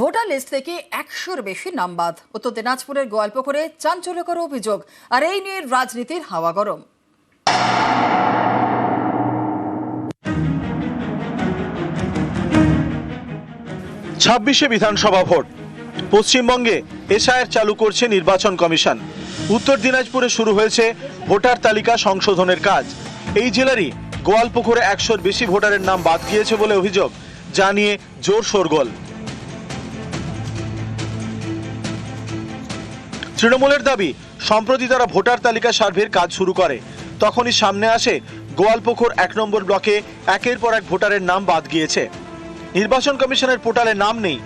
Voter list থেকে একশোর বেশি নাম বাদ। উত্তর দিনাজপুরের গোয়ালপুকুরে চাঞ্চল্যকর অভিযোগ, আর এই নিয়ে রাজনীতির হাওয়া গরম। ছাব্বিশে বিধানসভা ভোট। পশ্চিমবঙ্গে এসআইআর চালু করছে নির্বাচন কমিশন। উত্তর দিনাজপুরে শুরু হয়েছে ভোটার তালিকা সংশোধনের কাজ। এই জেলারই গোয়ালপুকুরে একশোর বেশি ভোটারের নাম বাদ গিয়েছে বলে অভিযোগ, যা নিয়ে জোর শোরগোল তৃণমূলের দাবি, সম্প্রতি তারা ভোটার তালিকা সার্ভের কাজ শুরু করে। তখনই সামনে আসে গোয়ালপুকুর এক নম্বর ব্লকে একের পর এক ভোটারের নাম বাদ গিয়েছে। নির্বাচন কমিশনের পোর্টালে নাম নেই,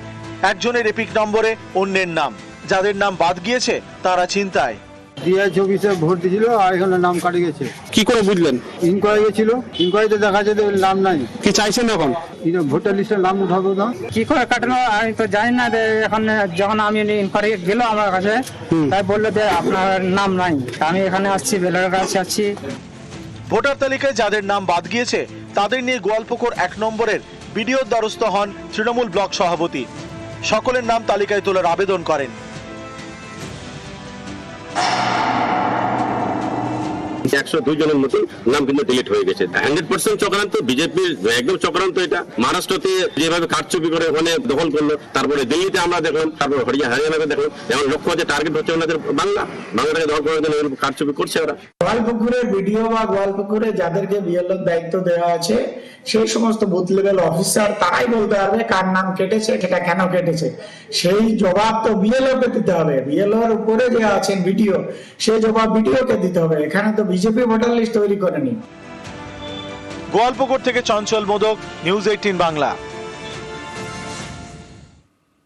একজনের এপিক নম্বরে অন্যের নাম। যাদের নাম বাদ গিয়েছে, তারা চিন্তায় হাজার চব্বিশে ভোট দিয়েছিল আর এখানে নাম কাটে গেছে। কি করে বুঝলেন? ইনকোয়ারি গেছিল। ইনকোয়ারিতে দেখা যাচ্ছে যে নাম নাই। কি চাইছেন এখন? ভোটার লিস্টে নাম উঠাবো না কি করে কাটানো আমি তো জানি না যে এখন যখন আমি ইনকোয়ারি গেল আমার কাছে তাই বলল যে আপনার নাম নাই। আমি এখানে আসছি বেলার কাছে আসছি। ভোটার তালিকায় যাদের নাম বাদ গিয়েছে তাদের নিয়ে গোয়ালপুকুর এক নম্বরের বিডিওর দ্বারস্থ হন তৃণমূল ব্লক সভাপতি। সকলের নাম তালিকায় তোলার আবেদন করেন। একশো দুই জনের নাম কিন্তু ডিলিট হয়ে গেছে। হান্ড্রেড পার্সেন্ট চক্রান্ত একদম চক্রান্ত এটা। মহারাষ্ট্রতে যেভাবে কারচুপি করে ওখানে দখল করল, তারপরে দিল্লিতে আমরা দেখলাম, তারপর হরিয়া হরিয়ানাতে দেখলাম, যেমন লক্ষ্য আছে টার্গেট হচ্ছে ওনাদের বাংলা। বাংলাটাকে দখল করার জন্য কারচুপি করছে ওরা। বা গোয়ালপুকুরে যাদেরকে বিএলওর দায়িত্ব দেওয়া আছে, সেই সমস্ত বুথ লেভেল অফিসার তারাই বলতে পারবে কার নাম কেটেছে, সেটা কেন কেটেছে। সেই জবাব তো বিএলও কে দিতে হবে। বিএলও এর উপরে যে আছেন বিডিও, সেই জবাব বিডিও কে দিতে হবে। এখানে তো বিজেপি ভোটার লিস্ট তৈরি করেনি। গোয়ালপুকুর থেকে চঞ্চল মোদক নিউজ এইটিন বাংলা।